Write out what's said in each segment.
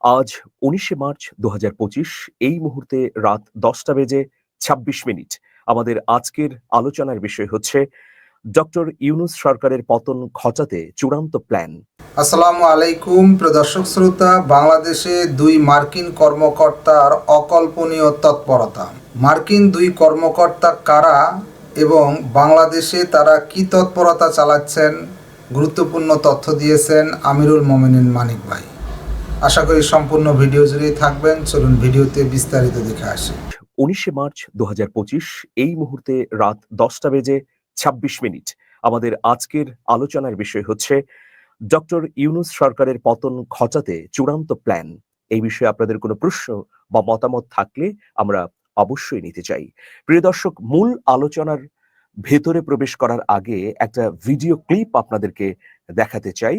আজ উনিশে মার্চ দু হাজার পঁচিশ, এই মুহূর্তে রাত দশটা বেজে ছাব্বিশ মিনিট। আমাদের আজকের আলোচনার বিষয় হচ্ছে, ডক্টর ইউনুস সরকারের পতন ঘটাতে চূড়ান্ত প্ল্যান আসসালামু আলাইকুম প্রদর্শক শ্রোতা, বাংলাদেশে দুই মার্কিন কর্মকর্তার অকল্পনীয় তৎপরতা। মার্কিন দুই কর্মকর্তা কারা এবং বাংলাদেশে তারা কি তৎপরতা চালাচ্ছেন, গুরুত্বপূর্ণ তথ্য দিয়েছেন আমিরুল মোমিনিন মানিক ভাই। আশা করি সম্পূর্ণ ভিডিও জুড়েই থাকবেন। চলুন ভিডিওতে বিস্তারিত দেখে আসি। উনিশে মার্চ দু হাজার পঁচিশ, এই মুহূর্তে রাত দশটা বেজে ছাব্বিশ মিনিট। আমাদের আজকের আলোচনার বিষয় হচ্ছে, ডক্টর ইউনুস সরকারের পতন ঘটাতে চূড়ান্ত প্ল্যান এই বিষয়ে আপনাদের কোনো প্রশ্ন বা মতামত থাকলে আমরা অবশ্যই নিতে চাই। প্রিয় দর্শক, মূল আলোচনার ভেতরে প্রবেশ করার আগে একটা ভিডিও ক্লিপ আপনাদেরকে দেখাতে চাই।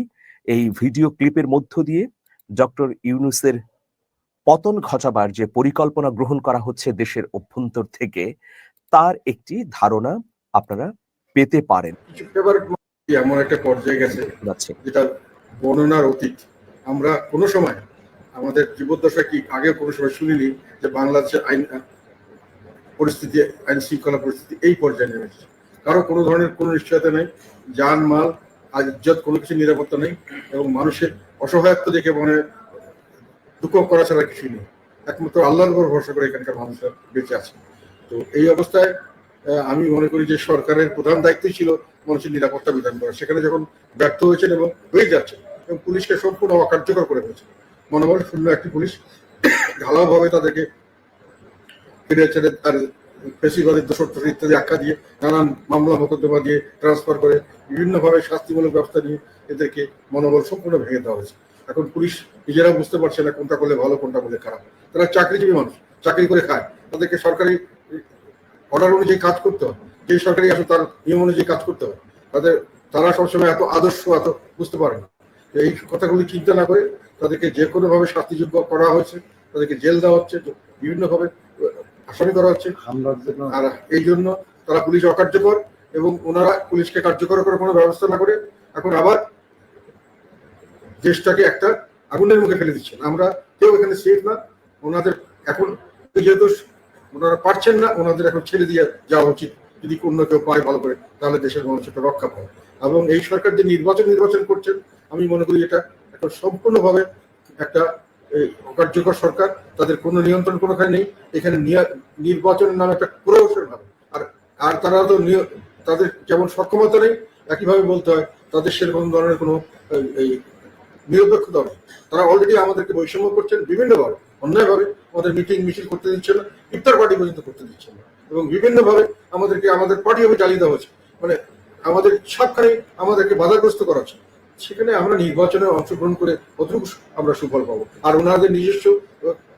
এই ভিডিও ক্লিপের মধ্য দিয়ে ডক্টর ইউনুসের পতন ঘটাবার যে পরিকল্পনা গ্রহণ করা হচ্ছে দেশের অভ্যন্তর থেকে তার একটি ধারণা আপনারা পেতে পারেন। এমন একটা পর্যায়ে গেছে যাচ্ছে যেটা বর্ণনার অতীত। আমরা কোনো সময় আমাদের জীবদ্দশা কি আগে কোনো সময় শুনিনি যে বাংলাদেশের আইন পরিস্থিতি আইন শৃঙ্খলা পরিস্থিতি এই পর্যায়ে নেমেছে কারও কোনো ধরনের কোনো নিশ্চয়তা নেই। যান মাল আজ কোনো কিছু নিরাপত্তা নেই এবং মানুষের অসহায়ত্ব দেখে মনে দুঃখ করা ছাড়া কিছু নেই। একমাত্র আল্লাহর উপর ভরসা করে এখানকার মানুষরা বেঁচে আছে। তো এই অবস্থায় আমি মনে করি যে সরকারের প্রধান দায়িত্বই ছিল মানুষের নিরাপত্তা বিধান করা। সেখানে যখন ব্যর্থ হয়েছেন এবং হয়ে যাচ্ছে এবং পুলিশকে সম্পূর্ণ অকার্যকর করে ফেলেছে মনোবল শূন্য একটি পুলিশ, ঢালাওভাবে তাদেরকে ফিরে তার পেশিবাদের দোষর ইত্যাদি আখ্যা দিয়ে নানান মামলা, মোকদ্দমা দিয়ে ট্রান্সফার করে বিভিন্নভাবে শাস্তিমূলক ব্যবস্থা নিয়ে এদেরকে মনোবল সম্পূর্ণ ভেঙে দেওয়া হয়েছে। এখন পুলিশ নিজেরা বুঝতে পারছে না কোনটা করলে ভালো, কোনটা করলে খারাপ। তারা চাকরিজীবী মানুষ, চাকরি করে খায়। তাদেরকে সরকারি অর্ডার অনুযায়ী কাজ করতে হয়। যে সরকারি আসলে তার নিয়ম অনুযায়ী কাজ করতে হয়। তাদের, তারা সবসময় এত আদর্শ, এত বুঝতে পারে না। এই কথাগুলি চিন্তা না করে তাদেরকে যে কোনোভাবে শাস্তিযোগ্য করা হয়েছে, তাদেরকে জেল দেওয়া হচ্ছে বিভিন্নভাবে আসামি করা হচ্ছে। আর এই জন্য তারা পুলিশ অকার্যকর এবং ওনারা পুলিশকে কার্যকর করার কোনো ব্যবস্থা না করে এখন আবার দেশটাকে একটা আগুনের মুখে ফেলে দিচ্ছেন। আমরা কেউ এখানে সেফ না। ওনাদের এখন যেহেতু ওনারা পারছেন না ওনাদের এখন ছেড়ে দিয়ে যাওয়া উচিত। যদি অন্য কেউ পায় ভালো করে তাহলে দেশের মানুষ একটা রক্ষা পায় এবং এই সরকার যে নির্বাচন নির্বাচন করছেন আমি মনে করি এটা একটা সম্পূর্ণভাবে একটা অকার্যকর সরকার, তাদের কোনো নিয়ন্ত্রণ কোনোখানে নেই। এখানে নির্বাচনের নামে একটা প্রহসন হবে। আর আর তারা তো তাদের যেমন সক্ষমতা নেই, একইভাবে বলতে হয়, তাদের সেরকম ধরনের কোনো, এই- নিরপেক্ষতা নেই। তারা অলরেডি আমাদেরকে বৈষম্য করছেন বিভিন্নভাবে। অন্যায়ভাবে আমাদের মিটিং, মিছিল করতে দিচ্ছে না, ইফতার পার্টি পর্যন্ত করতে দিচ্ছে না। এবং বিভিন্নভাবে আমাদেরকে, আমাদের পার্টি হবে জ্বালিয়ে দেওয়া হচ্ছে। মানে আমাদের সবখানে আমাদেরকে বাধাগ্রস্ত করা হচ্ছে। সেখানে আমরা নির্বাচনে অংশগ্রহণ করে কতটুকু আমরা সুফল পাবো। আর ওনাদের নিজস্ব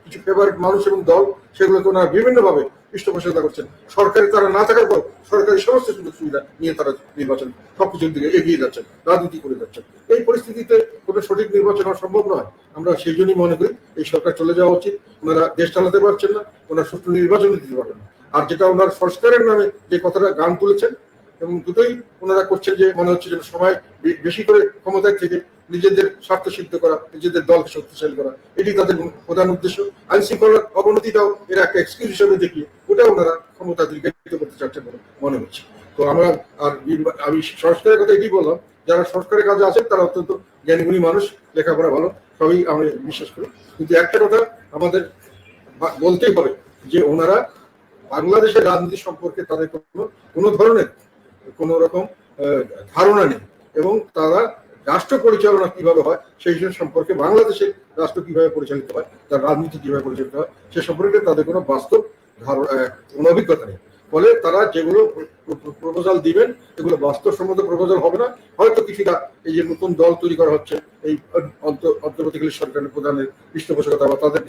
কিছু ফেভারিট মানুষ এবং দল, সেগুলোকে ওনারা বিভিন্নভাবে পৃষ্ঠপোষকতা করছেন। সরকারি তারা না থাকার পর সরকারি সমস্ত সুযোগ সুবিধা নিয়ে তারা নির্বাচন সবকিছুর দিকে এগিয়ে যাচ্ছেন, রাজনীতি করে যাচ্ছেন। এই পরিস্থিতিতে কোনো সঠিক নির্বাচন হওয়া সম্ভব নয়। আমরা সেই জন্যই মনে করি এই সরকার চলে যাওয়া উচিত। ওনারা দেশ চালাতে পারছেন না, ওনারা সুষ্ঠু নির্বাচন দিতে পারবেন আর যেটা ওনার সংস্কারের নামে যে কথাটা গান তুলেছেন এবং দুটোই ওনারা করছেন যে মনে হচ্ছে যে সময় বেশি করে ক্ষমতায় থেকে নিজেদের স্বার্থ সিদ্ধ করা, নিজেদের দলকে শক্তিশালী করা। এটি তাদের প্রধান উদ্দেশ্য। আইন শৃঙ্খলার অবনতিটাও এরা একটা এক্সকিউজ হিসেবে দেখি ওটা ওনারা ক্ষমতা দীর্ঘায়িত করতে চাচ্ছেন বলে মনে হচ্ছে। তো আমরা আর আমি সংস্কারের কথা এটি বললাম, যারা সংস্কারের কাজে আছেন তারা অত্যন্ত জ্ঞানীগুণী মানুষ, লেখাপড়া ভালো, সবই আমি বিশ্বাস করি। কিন্তু একটা কথা আমাদের বলতেই হবে যে ওনারা বাংলাদেশের রাজনীতি সম্পর্কে তাদের কোনো কোনো ধরনের কোনো রকম ধারণা নেই। এবং তারা রাষ্ট্র পরিচালনা কীভাবে হয়, সেই সম্পর্কে বাংলাদেশের রাষ্ট্র কীভাবে পরিচালিত হয়, তার রাজনীতি কীভাবে পরিচালিত হয়, সে সম্পর্কে তাদের কোনো বাস্তব ধারণা কোনো অভিজ্ঞতা নেই। ফলে তারা যেগুলো প্রপোজাল দিবেন, এগুলো বাস্তবসম্মত প্রপোজাল হবে না। হয়তো কিছুটা এই যে নতুন দল তৈরি করা হচ্ছে, এই অন্ত- অন্তর্বর্তীকালীন সরকারের প্রধানের পৃষ্ঠপোষকতা বা তাদের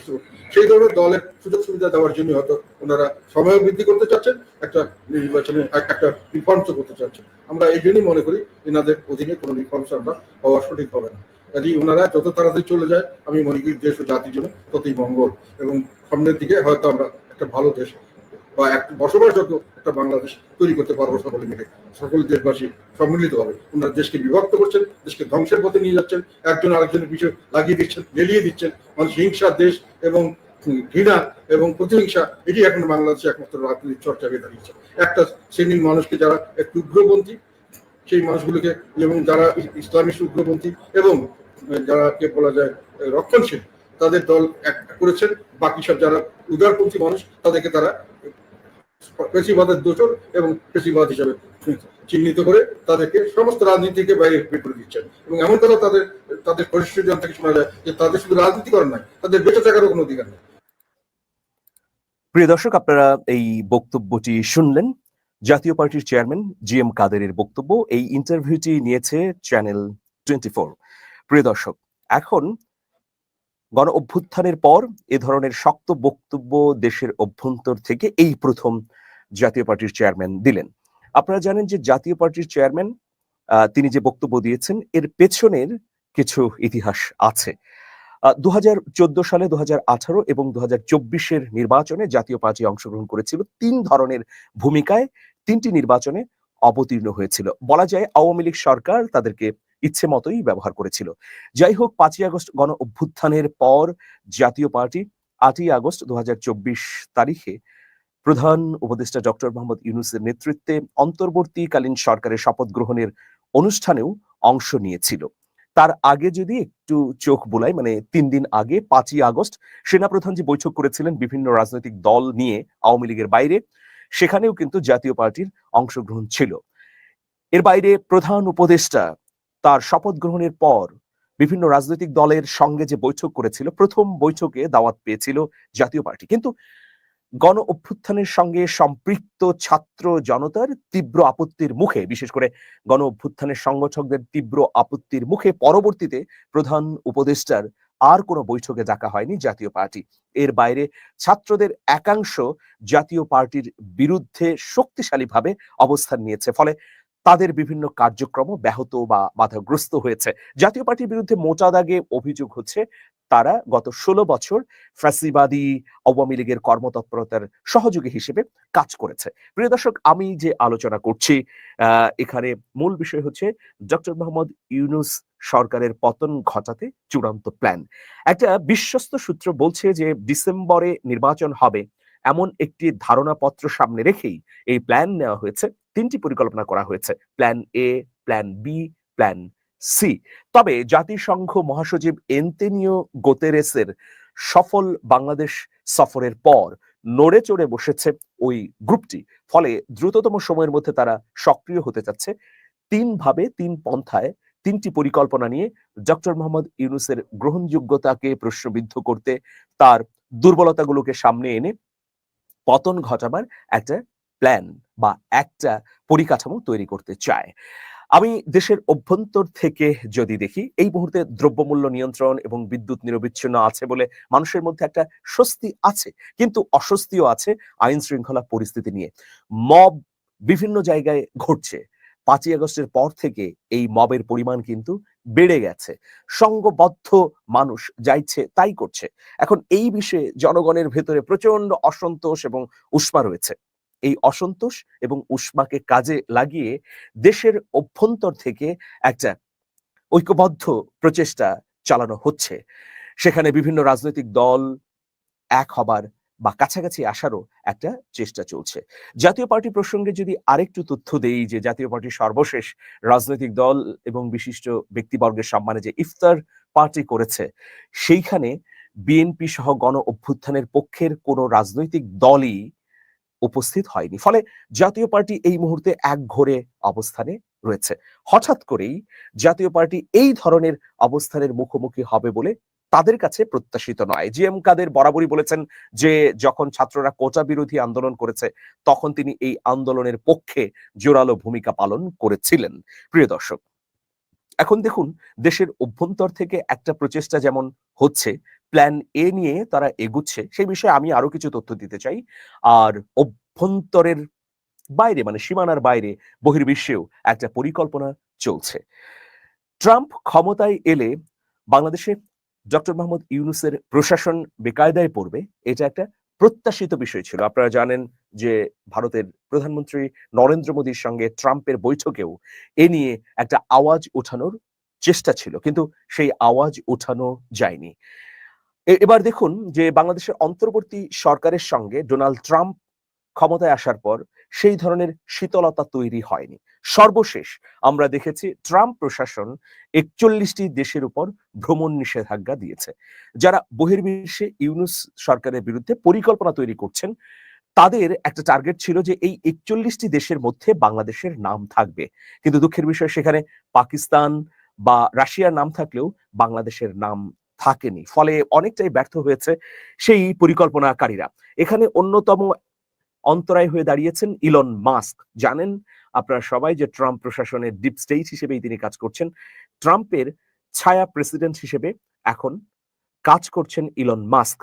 সেই ধরনের দলের সুযোগ সুবিধা দেওয়ার জন্য হয়তো ওনারা সময় বৃদ্ধি করতে চাচ্ছেন, একটা নির্বাচনে একটা রিফর্মস করতে চাচ্ছেন। আমরা এই জন্যই মনে করি এনাদের অধীনে কোনো রিফর্মস আমরা হওয়া সঠিক হবে না। কাজেই ওনারা যত তাড়াতাড়ি চলে যায়, আমি মনে করি দেশ ও জাতির জন্য ততই মঙ্গল এবং সামনের দিকে হয়তো আমরা একটা ভালো দেশ বা এক বসবাসযোগ্য একটা বাংলাদেশ তৈরি করতে পারব সকলে মিলে। সকল দেশবাসী সম্মিলিতভাবে ওনারা দেশকে বিভক্ত করছেন, দেশকে ধ্বংসের পথে নিয়ে যাচ্ছেন, একজন আরেকজনের পিছনে লাগিয়ে দিচ্ছেন লেলিয়ে দিচ্ছেন। মানুষ হিংসা, দেশ এবং ঘৃণা এবং প্রতিহিংসা, এটি এখন বাংলাদেশে একমাত্র রাজনৈতিক চর্চা হয়ে দাঁড়িয়েছে। একটা শ্রেণির মানুষকে যারা একটু উগ্রপন্থী, সেই মানুষগুলোকে এবং যারা ইসলামী উগ্রপন্থী এবং যারা কে বলা যায় রক্ষণশীল, তাদের দল এক করেছেন। বাকি সব যারা উদারপন্থী মানুষ, তাদেরকে তারা পেশিবাদের দোষর এবং পেশিবাদ হিসাবে চিহ্নিত করে তাদেরকে সমস্ত রাজনীতি থেকে বাইরে বের করে দিচ্ছেন। এবং এমন কথা তাদের তাদের পরিস্থিতি থেকে শোনা যায় যে তাদের শুধু রাজনীতি করার নয় তাদের বেঁচে থাকারও কোনো অধিকার নেই। প্রিয় দর্শক, আপনারা এই বক্তব্যটি শুনলেন। জাতীয় পার্টির চেয়ারম্যান জি এম কাদেরের বক্তব্য এই ইন্টারভিউটি নিয়েছে চ্যানেল টোয়েন্টি ফোর। প্রিয় দর্শক, এখন গণ অভ্যুত্থানের পর এ ধরনের শক্ত বক্তব্য দেশের অভ্যন্তর থেকে এই প্রথম জাতীয় পার্টির চেয়ারম্যান দিলেন। আপনারা জানেন যে জাতীয় পার্টির চেয়ারম্যান তিনি যে বক্তব্য দিয়েছেন, এর পেছনের কিছু ইতিহাস আছে। দু হাজার চোদ্দ সালে দু হাজার আঠারো এবং দু চব্বিশের নির্বাচনে জাতীয় পার্টি অংশগ্রহণ করেছিল তিন ধরনের ভূমিকায়, তিনটি নির্বাচনে অবতীর্ণ হয়েছিল। বলা যায় আওয়ামী লীগ সরকার তাদেরকে ইচ্ছে মতোই ব্যবহার করেছিল। যাই হোক, পাঁচই আগস্ট গণ অভ্যুত্থানের পর জাতীয় পার্টি আটই আগস্ট দুহাজার চব্বিশ তারিখে প্রধান উপদেষ্টা ডক্টর মোহাম্মদ ইউনুসের নেতৃত্বে অন্তর্বর্তীকালীন সরকারের শপথ গ্রহণের অনুষ্ঠানেও অংশ নিয়েছিল। তার আগে যদি একটু চোখ বুলাই মানে তিন দিন আগে, পাঁচই আগস্ট, সেনাপ্রধান যে বৈঠক করেছিলেন বিভিন্ন রাজনৈতিক দল নিয়ে আওয়ামী লীগের বাইরে, সেখানেও কিন্তু জাতীয় পার্টির অংশগ্রহণ ছিল। এর বাইরে প্রধান উপদেষ্টা তার শপথ গ্রহণের পর বিভিন্ন রাজনৈতিক দলের সঙ্গে যে বৈঠক করেছিল, প্রথম বৈঠকে দাওয়াত পেয়েছিল জাতীয় পার্টি। কিন্তু গণ অভ্যুত্থানের সঙ্গে সম্পৃক্ত ছাত্র জনতার তীব্র আপত্তির মুখে, বিশেষ করে গণ অভ্যুত্থানের সংগঠকদের তীব্র আপত্তির মুখে পরবর্তীতে প্রধান উপদেষ্টার আর কোনো বৈঠকে ডাকা হয়নি জাতীয় পার্টি। এর বাইরে ছাত্রদের একাংশ জাতীয় পার্টির বিরুদ্ধে শক্তিশালীভাবে অবস্থান নিয়েছে। ফলে তাদের বিভিন্ন কার্যক্রম ব্যাহত বা বাধাগ্রস্ত হয়েছে। জাতীয় পার্টির বিরুদ্ধে মোটা দাগে অভিযোগ হচ্ছে, তারা গত ষোলো বছর ফ্যাসিবাদী, আওয়ামী লীগের কর্মতৎপরতার সহযোগী হিসেবে কাজ করেছে। প্রিয় দর্শক, আমি যে আলোচনা করছি এখানে মূল বিষয় হচ্ছে ডক্টর মোহাম্মদ ইউনুস সরকারের পতন ঘটাতে চূড়ান্ত প্ল্যান একটা বিশ্বস্ত সূত্র বলছে যে ডিসেম্বরে নির্বাচন হবে এমন একটি ধারণাপত্র সামনে রেখেই এই প্ল্যান নেওয়া হয়েছে, তিনটি পরিকল্পনা করা হয়েছে plan A plan B plan C তবে জাতিসংঘ মহাসচিব এন্তেনিও গোতেরেসের সফল বাংলাদেশ সফরের পর নড়ে চড়ে বসেছে ওই গ্রুপটি, ফলে দ্রুততম সময়ের মধ্যে তারা সক্রিয় হতে চাচ্ছে। তিন ভাবে তিন পন্থায় তিনটি পরিকল্পনা নিয়ে ডক্টর মোহাম্মদ ইউনুসের গ্রহণযোগ্যতাকে প্রশ্নবিদ্ধ করতে তার দুর্বলতাগুলোকে সামনে এনে পতন ঘটাবার একটা প্ল্যান বা একটা পরিকাঠামো তৈরি করতে চায়। আমি দেশের অভ্যন্তর থেকে যদি দেখি, এই মুহূর্তে দ্রব্যমূল্য নিয়ন্ত্রণ এবং বিদ্যুৎ নিরবিচ্ছিন্ন আছে বলে মানুষের মধ্যে একটা স্বস্তি আছে, কিন্তু অস্বস্তিও আছে আইন শৃঙ্খলা পরিস্থিতি নিয়ে। মব বিভিন্ন জায়গায় ঘটছে। পাঁচই আগস্টের পর থেকে এই মবের পরিমাণ কিন্তু বেড়ে গেছে। সঙ্গবদ্ধ মানুষ যাইছে, তাই করছে। এখন এই বিষয়ে জনগণের ভেতরে প্রচণ্ড অসন্তোষ এবং উষ্মা রয়েছে। এই অসন্তোষ এবং উষ্মাকে কাজে লাগিয়ে দেশের অভ্যন্তর থেকে একটা ঐক্যবদ্ধ প্রচেষ্টা চালানো হচ্ছে। সেখানে বিভিন্ন রাজনৈতিক দল এক হবার বা কাছাকাছি আসারও একটা চেষ্টা চলছে। জাতীয় পার্টি প্রসঙ্গে যদি আরেকটু তথ্য দেই যে জাতীয় পার্টির সর্বশেষ রাজনৈতিক দল এবং বিশিষ্ট ব্যক্তিবর্গের সম্মানে যে ইফতার পার্টি করেছে, সেইখানে বিএনপি সহ গণ অভ্যুত্থানের পক্ষের কোনো রাজনৈতিক দলই উপস্থিত হয়নি। ফলে জাতীয় পার্টি এই মুহূর্তে এক ঘরে অবস্থানে রয়েছে। হঠাৎ করেই জাতীয় পার্টি এই ধরনের অবস্থানের মুখোমুখি হবে বলে তাদের কাছে প্রত্যাশিত নয়। জি এম কাদের বরাবরই বলেছেন যে, যখন ছাত্ররা কোটা বিরোধী আন্দোলন করেছে, তখন তিনি এই আন্দোলনের পক্ষে জোরালো ভূমিকা পালন করেছিলেন। প্রিয় দর্শক, এখন দেখুন, দেশের অভ্যন্তর থেকে একটা প্রচেষ্টা যেমন হচ্ছে প্ল্যান এ নিয়ে তারা এগুচ্ছে, সেই বিষয়ে আমি আরও কিছু তথ্য দিতে চাই। আর অভ্যন্তরের বাইরে মানে সীমানার বাইরে বহির্বিশ্বেও একটা পরিকল্পনা চলছে। ট্রাম্প ক্ষমতায় এলে বাংলাদেশে ডক্টর মোহাম্মদ ইউনুসের প্রশাসন বেকায়দায় পড়বে, এটা একটা প্রত্যাশিত বিষয় ছিল। আপনারা জানেন যে ভারতের প্রধানমন্ত্রী নরেন্দ্র মোদীর সঙ্গে ট্রাম্পের বৈঠকেও এ নিয়ে একটা আওয়াজ ওঠানোর চেষ্টা ছিল, কিন্তু সেই আওয়াজ ওঠানো যায়নি। এবার দেখুন যে বাংলাদেশের অন্তর্বর্তী সরকারের সঙ্গে ডোনাল্ড ট্রাম্প ক্ষমতায় আসার পর সেই ধরনের শীতলতা তৈরি হয়নি। সর্বশেষ আমরা দেখেছি ট্রাম্প প্রশাসন একচল্লিশটি দেশের উপর ভ্রমণ নিষেধাজ্ঞা দিয়েছে। যারা বহির্বিশ্বে ইউনুস সরকারের বিরুদ্ধে পরিকল্পনা তৈরি করছেন, তাদের একটা টার্গেট ছিল যে এই একচল্লিশটি দেশের মধ্যে বাংলাদেশের নাম থাকবে। কিন্তু দুঃখের বিষয়, সেখানে পাকিস্তান বা রাশিয়ার নাম থাকলেও বাংলাদেশের নাম থাকেনি। ফলে অনেকটাই ব্যর্থ হয়েছে সেই পরিকল্পনাকারীরা। এখানে অন্যতম অন্তরায় হয়ে দাঁড়িয়েছেন ইলন মাস্ক। জানেন আপনারা সবাই যে ট্রাম্প প্রশাসনের ডিপ স্টেট হিসেবেই তিনি কাজ করছেন। ট্রাম্পের ছায়া প্রেসিডেন্ট হিসেবে এখন কাজ করছেন ইলন মাস্ক।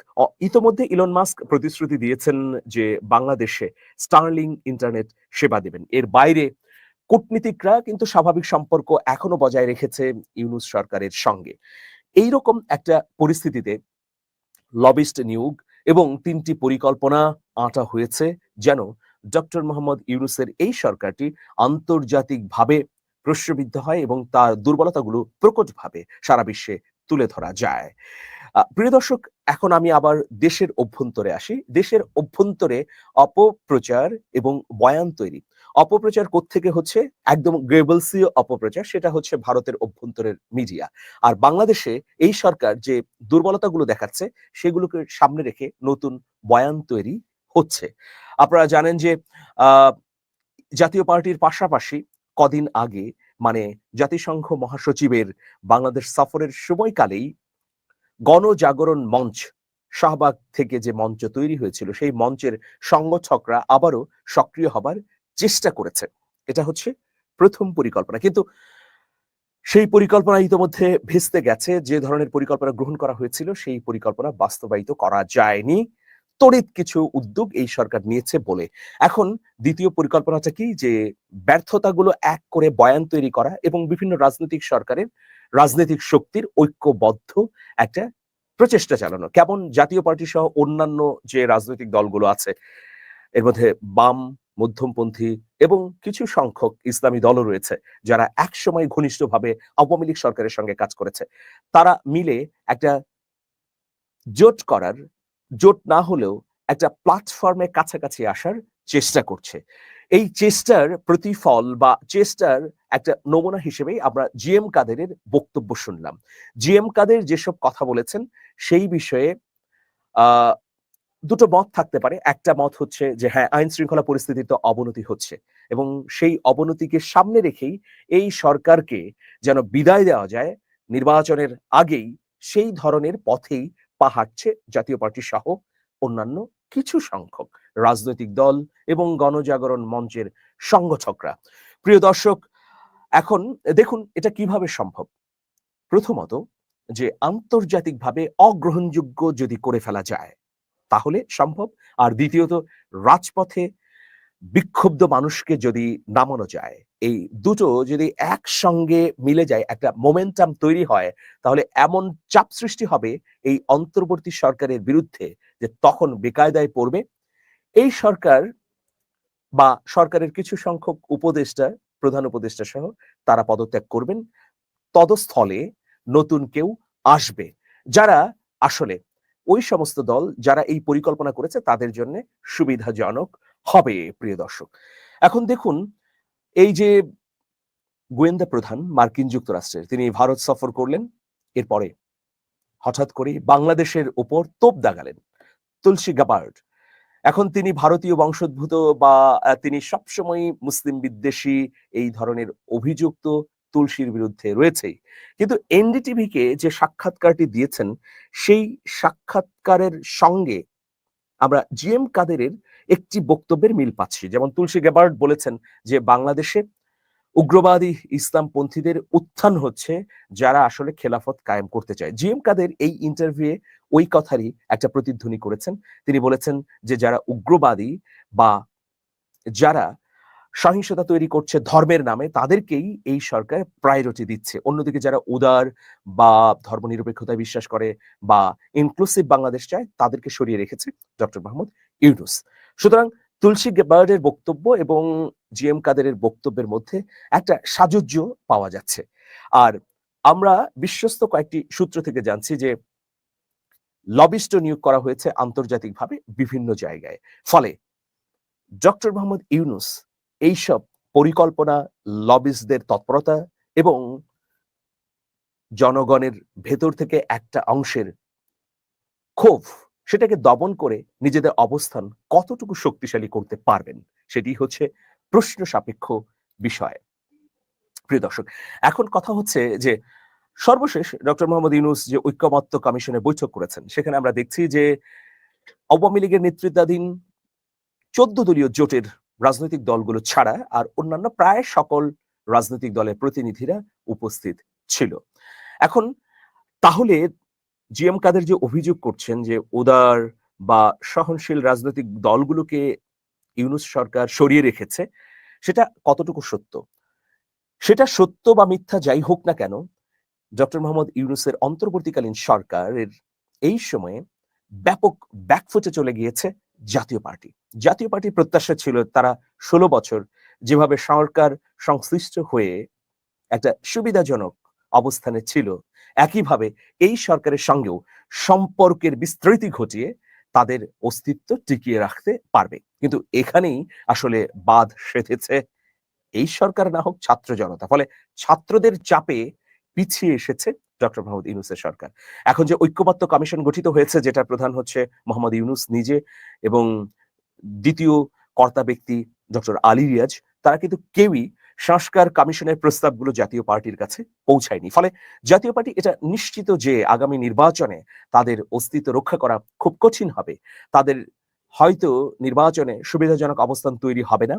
ইতোমধ্যে ইলন মাস্ক প্রতিশ্রুতি দিয়েছেন যে বাংলাদেশে স্টার্লিং ইন্টারনেট সেবা দেবেন। এর বাইরে কূটনীতিকরা কিন্তু স্বাভাবিক সম্পর্ক এখনও বজায় রেখেছে ইউনুস সরকারের সঙ্গে। এইরকম একটা পরিস্থিতিতে লবিস্ট নিয়োগ এবং তিনটি পরিকল্পনা আঁটা হয়েছে। যেন ডক্টর মোহাম্মদ ইউনুসের এই সরকারটি আন্তর্জাতিকভাবে প্রশ্নবিদ্ধ হয় এবং তার দুর্বলতাগুলো প্রকটভাবে সারা বিশ্বে তুলে ধরা যায়। প্রিয় দর্শক, এখন আমি আবার দেশের অভ্যন্তরে আসি। দেশের অভ্যন্তরে অপপ্রচার এবং বয়ান তৈরি। অপপ্রচার থেকে হচ্ছে? একদম গ্রেবলসীয় অপপ্রচার, সেটা হচ্ছে ভারতের অভ্যন্তরের মিডিয়া। আর বাংলাদেশে এই সরকার যে দুর্বলতাগুলো দেখাচ্ছে, সেগুলোকে সামনে রেখে নতুন বয়ান তৈরি হচ্ছে। আপনারা জানেন যে জাতীয় পার্টির পাশাপাশি কদিন আগে মানে জাতিসংঘ মহাসচিবের বাংলাদেশ সফরের সময়কালেই গণজাগরণ মঞ্চ, শাহবাগ থেকে যে মঞ্চ তৈরি হয়েছিল, সেই মঞ্চের সংগঠকরা আবারও সক্রিয় হবার চেষ্টা করেছে। এটা হচ্ছে প্রথম পরিকল্পনা। কিন্তু সেই পরিকল্পনা ইতিমধ্যে ভেস্তে গেছে। যে ধরনের পরিকল্পনা গ্রহণ করা হয়েছিল, সেই পরিকল্পনা বাস্তবায়িত করা যায়নি। তড়িৎ কিছু উদ্যোগ এই সরকার নিয়েছে বলে। এখন দ্বিতীয় পরিকল্পনাটা কি যে, ব্যর্থতাগুলো এক করে বয়ান তৈরি করা এবং বিভিন্ন রাজনৈতিক সরকারের রাজনৈতিক শক্তির ঐক্যবদ্ধ একটা প্রচেষ্টা চালানো। কেমন জাতীয় পার্টি সহ অন্যান্য যে রাজনৈতিক দলগুলো আছে, এর মধ্যে বাম, মধ্যমপন্থী এবং কিছু সংখ্যক ইসলামী দলও রয়েছে, যারা একসময় ঘনিষ্ঠভাবে আওয়ামী লীগ সরকারের সঙ্গে কাজ করেছে। তারা মিলে একটা জোট করার জোট না হলেও একটা প্ল্যাটফর্মে কাছাকাছি আসার চেষ্টা করছে। এই চেষ্টার প্রতিফল বা চেষ্টার একটা নমুনা হিসেবেই আমরা জিএম কাদেরের বক্তব্য শুনলাম। জিএম কাদের যেসব কথা বলেছেন, সেই বিষয়ে দুটো মত থাকতে পারে। একটা মত হচ্ছে যে হ্যাঁ আইন শৃঙ্খলা পরিস্থিতির তো অবনতি হচ্ছে এবং সেই অবনতিকে সামনে রেখেই এই সরকারকে যেন বিদায় দেওয়া যায়, নির্বাচনের আগেই সেই ধরনের পথেই পা হাঁটছে জাতীয় পার্টি সহ অন্যান্য কিছু সংখ্যক রাজনৈতিক দল এবং গণজাগরণ মঞ্চের সংগঠকরা। প্রিয় দর্শক, এখন দেখুন এটা কীভাবে সম্ভব। প্রথমত, যে আন্তর্জাতিকভাবে অগ্রহণযোগ্য যদি করে ফেলা যায়, তাহলে সম্ভব। আর দ্বিতীয়ত, রাজপথে বিক্ষুব্ধ মানুষকে যদি নামানো যায়, এই দুটো যদি একসঙ্গে মিলে যায়, একটা মোমেন্টাম তৈরি হয়, তাহলে এমন চাপ সৃষ্টি হবে এই অন্তর্বর্তী সরকারের বিরুদ্ধে যে তখন বেকায়দায় পড়বে। এই সরকার বা সরকারের কিছু সংখ্যক উপদেষ্টা, প্রধান উপদেষ্টা সহ, তারা পদত্যাগ করবেন। তদস্থলে নতুন কেউ আসবে। যারা আসলে, ওই সমস্ত দল যারা এই পরিকল্পনা করেছে, তাদের জন্য সুবিধাজনক হবে, প্রিয় দর্শক। এখন দেখুন, এই যে গোয়েন্দা প্রধান মার্কিন যুক্তরাষ্ট্রের, তিনি ভারত সফর করলেন, এরপরে হঠাৎ করে বাংলাদেশের ওপর তোপ দাগালেন, তুলসী গাবার্ড। এখন তিনি ভারতীয় বংশোদ্ভূত বা তিনি সবসময় মুসলিম বিদ্বেষী, এই ধরনের অভিযুক্ত তুলসীর বিরুদ্ধে রয়েছেই কিন্তু এনডিটিভিকে যে সাক্ষাৎকারটি দিয়েছেন, সেই সাক্ষাৎকারের সঙ্গে আমরা জি এম কাদেরের একটি বক্তব্যের মিল পাচ্ছি। যেমন তুলসী গেবার্ড বলেছেন যে, বাংলাদেশে উগ্রবাদী ইসলামপন্থীদের উত্থান হচ্ছে যারা আসলে খেলাফত কায়েম করতে চায়। জি এম কাদের এই ইন্টারভিউয়ে ওই কথারই একটা প্রতিধ্বনি করেছেন। তিনি বলেছেন যে, যারা উগ্রবাদী বা যারা সহিংসতা তৈরি করছে ধর্মের নামে, তাদেরকেই এই সরকার প্রায়োরিটি দিচ্ছে। অন্যদিকে যারা উদার বা ধর্মনিরপেক্ষতায় বিশ্বাস করে বা ইনক্লুসিভ বাংলাদেশ চায়, তাদেরকে সরিয়ে রেখেছে ডক্টর মাহমুদ ইউনুস সুতরাং তুলসী গেবার্ডের বক্তব্য এবং জি এম কাদেরের বক্তব্যের মধ্যে একটা সাজুজ্য পাওয়া যাচ্ছে। আর আমরা বিশ্বস্ত কয়েকটি সূত্র থেকে জানছি যে, লবিস্ট নিয়োগ করা হয়েছে আন্তর্জাতিকভাবে বিভিন্ন জায়গায়। ফলে ডক্টর মোহাম্মদ ইউনুস এইসব পরিকল্পনা লবিস্টদের তৎপরতা এবং জনগণের ভেতর থেকে একটা অংশের ক্ষোভ সেটাকে দমন করে নিজেদের অবস্থান কতটুকু শক্তিশালী করতে পারবেন সেটি হচ্ছে প্রশ্ন সাপেক্ষ বিষয়। প্রিয় দর্শক, এখন কথা হচ্ছে যে সর্বশেষ ডক্টর মোহাম্মদ ইউনুস যে ঐক্যমত্য কমিশনে বৈঠক করেছেন, সেখানে আমরা দেখছি যে আওয়ামী লীগের নেতৃত্বাধীন চোদ্দ দলীয় জোটের রাজনৈতিক দলগুলো ছাড়া আর অন্যান্য প্রায় সকল রাজনৈতিক দলের প্রতিনিধিরা উপস্থিত ছিল। এখন তাহলে জিএম কাদের যে অভিযোগ করছেন যে উদার বা সহনশীল রাজনৈতিক দলগুলোকে ইউনুস সরকার সরিয়ে রেখেছে, সেটা কতটুকু সত্য? সেটা সত্য বা মিথ্যা যাই হোক না কেন, ডক্টর মোহাম্মদ ইউনুসের অন্তর্বর্তীকালীন সরকারের এই সময়ে ব্যাপক ব্যাকফুটে চলে গিয়েছে। জাতীয় পার্টি। জাতীয় পার্টির প্রত্যাশা ছিল তারা ষোলো বছর যেভাবে সরকার সংশ্লিষ্ট হয়ে একটা সুবিধাজনক অবস্থানে ছিল, একইভাবে এই সরকারের সঙ্গেও সম্পর্কের বিস্তৃতি ঘটিয়ে তাদের অস্তিত্ব টিকিয়ে রাখতে পারবে। কিন্তু এখানেই আসলে বাদ সেধেছে। এই সরকার না হোক ছাত্র জনতা, ফলে ছাত্রদের চাপে পিছিয়ে এসেছে ডক্টর মোহাম্মদ ইউনুসের সরকার। এখন যে ঐক্যমত্য কমিশন গঠিত হয়েছে যেটা প্রধান হচ্ছে মোহাম্মদ ইউনুস নিজে এবং দ্বিতীয় কর্তা ব্যক্তি ডক্টর আলী রিয়াজ, তারা কিন্তু কেউই সংস্কার কমিশনের প্রস্তাবগুলো জাতীয় পার্টির কাছে পৌঁছায়নি। ফলে জাতীয় পার্টি এটা নিশ্চিত যে আগামী নির্বাচনে তাদের অস্তিত্ব রক্ষা করা খুব কঠিন হবে। তাদের হয়তো নির্বাচনে সুবিধাজনক অবস্থান তৈরি হবে না।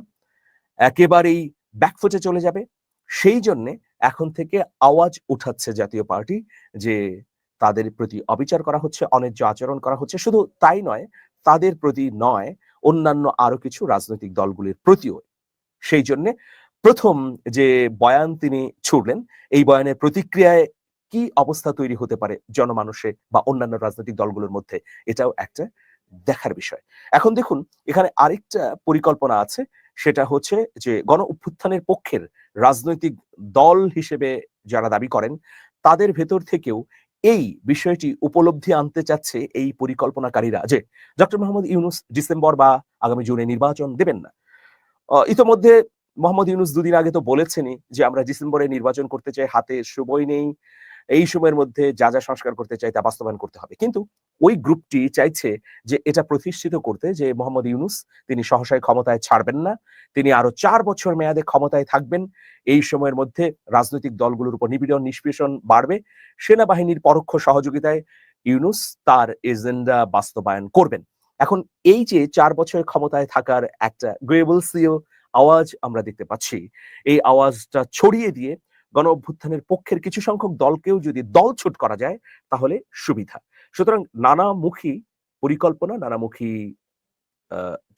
একেবারেই ব্যাকফুটে চলে যাবে। সেই জন্যে এখন থেকে আওয়াজ উঠাচ্ছে জাতীয় পার্টি যে তাদের প্রতি অবিচার করা হচ্ছে, অন্যায্য আচরণ করা হচ্ছে। শুধু তাই নয়, তাদের প্রতি নয়, অন্যান্য আরও কিছু রাজনৈতিক দলগুলির প্রতিও। সেই জন্য প্রথম যে বয়ান তিনি ছুড়লেন, এই বয়ানের প্রতিক্রিয়ায় কি অবস্থা তৈরি হতে পারে জনমানুষে বা অন্যান্য রাজনৈতিক দলগুলোর মধ্যে, এটাও একটা দেখার বিষয়। এখন দেখুন, এখানে আরেকটা পরিকল্পনা আছে, সেটা হচ্ছে যে গণ অভ্যুত্থানের পক্ষের রাজনৈতিক দল হিসেবে যারা দাবি করেন, তাদের ভেতর থেকেও এই বিষয়টি উপলব্ধি আনতে চাচ্ছে এই পরিকল্পনাকারীরা যে ডক্টর মোহাম্মদ ইউনুস ডিসেম্বর বা আগামী জুনে নির্বাচন দেবেন না। ইতোমধ্যে মোহাম্মদ ইউনুস দুদিন আগে তো বলেছেনই যে আমরা ডিসেম্বরে নির্বাচন করতে চাই, হাতে সময় নেই। এই সময়ের মধ্যে যা যা সংস্কার করতে চাই তা বাস্তবায়ন করতে হবে। কিন্তু ওই গ্রুপটি চাইছে যে এটা প্রতিষ্ঠিত করতে যে মোহাম্মদ ইউনুস, তিনি সহসায় ক্ষমতায় ছাড়বেন না, তিনি আরও চার বছর মেয়াদে ক্ষমতায় থাকবেন, এই সময়ের মধ্যে রাজনৈতিক দলগুলোর উপর নিপীড়ন, নিষ্পেষণ বাড়বে, সেনাবাহিনীর পরোক্ষ সহযোগিতায় ইউনুস তার এজেন্ডা বাস্তবায়ন করবেন। এখন এই যে চার বছর ক্ষমতায় থাকার একটা গ্রেবলসীয় আওয়াজ আমরা দেখতে পাচ্ছি। এই আওয়াজটা ছড়িয়ে দিয়ে গণ অভ্যুত্থানের পক্ষের কিছু সংখ্যক দলকেও যদি দল ছুট করা যায়, তাহলে সুবিধা। সুতরাং নানামুখী পরিকল্পনা, নানামুখী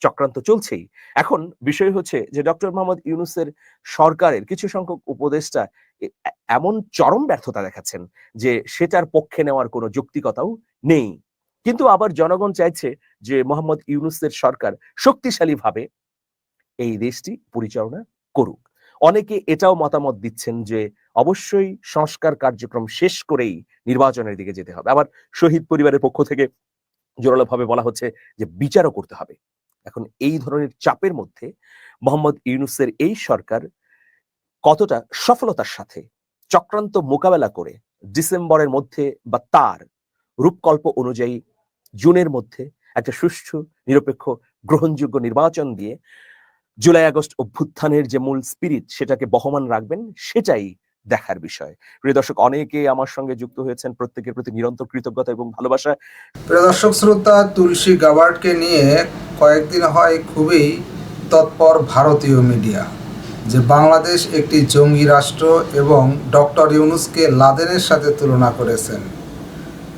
চক্রান্ত চলছেই। এখন বিষয় হচ্ছে যে ডক্টর মোহাম্মদ ইউনুসের সরকারের কিছু সংখ্যক উপদেষ্টা এমন চরম ব্যর্থতা দেখাচ্ছেন যে সেটার পক্ষে নেওয়ার কোনো যৌক্তিকতাও নেই। কিন্তু আবার জনগণ চাইছে যে মোহাম্মদ ইউনুসের সরকার শক্তিশালীভাবে এই দেশটি পরিচালনা করুক। অনেকে এটাও মতামত দিচ্ছেন যে অবশ্যই সংস্কার কার্যক্রম শেষ করেই নির্বাচনের দিকে যেতে হবে। আবার শহীদ পরিবারের পক্ষ থেকে জোরালোভাবে বলা হচ্ছে যে বিচারও করতে হবে। এখন এই ধরনের চাপের মধ্যে মোহাম্মদ ইউনুসের এই সরকার কতটা সফলতার সাথে চক্রান্ত মোকাবেলা করে ডিসেম্বরের মধ্যে বা তার রূপকল্প অনুযায়ী জুনের মধ্যে একটা সুষ্ঠু, নিরপেক্ষ, গ্রহণযোগ্য নির্বাচন দিয়ে জুলাই আগস্ট অভ্যুত্থানের যে মূল স্পিরিট সেটাকে বহমান রাখবেন, সেটাই দেখার বিষয়। প্রিয় দর্শক, অনেকে আমার সঙ্গে যুক্ত হয়েছেন প্রত্যেকের প্রতি নিরন্তর কৃতজ্ঞতা এবং ভালোবাসা। প্রিয় দর্শক, শ্রোতা, তুলসী গাবার্ডকে নিয়ে কয়েকদিন হয় খুবই তৎপর ভারতীয় মিডিয়া যে বাংলাদেশ একটি জঙ্গি রাষ্ট্র এবং ডক্টর ইউনুসকে লাদেনের সাথে তুলনা করেছেন।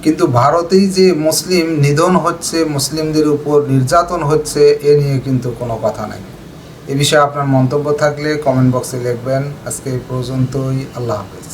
কিন্তু ভারতেই যে মুসলিম নিধন হচ্ছে, মুসলিমদের উপর নির্যাতন হচ্ছে, এ নিয়ে কিন্তু কোনো কথা নেই। এ বিষয়ে আপনার মন্তব্য থাকলে কমেন্ট বক্সে লিখবেন। আজকে এই পর্যন্তই আল্লাহ হাফেজ।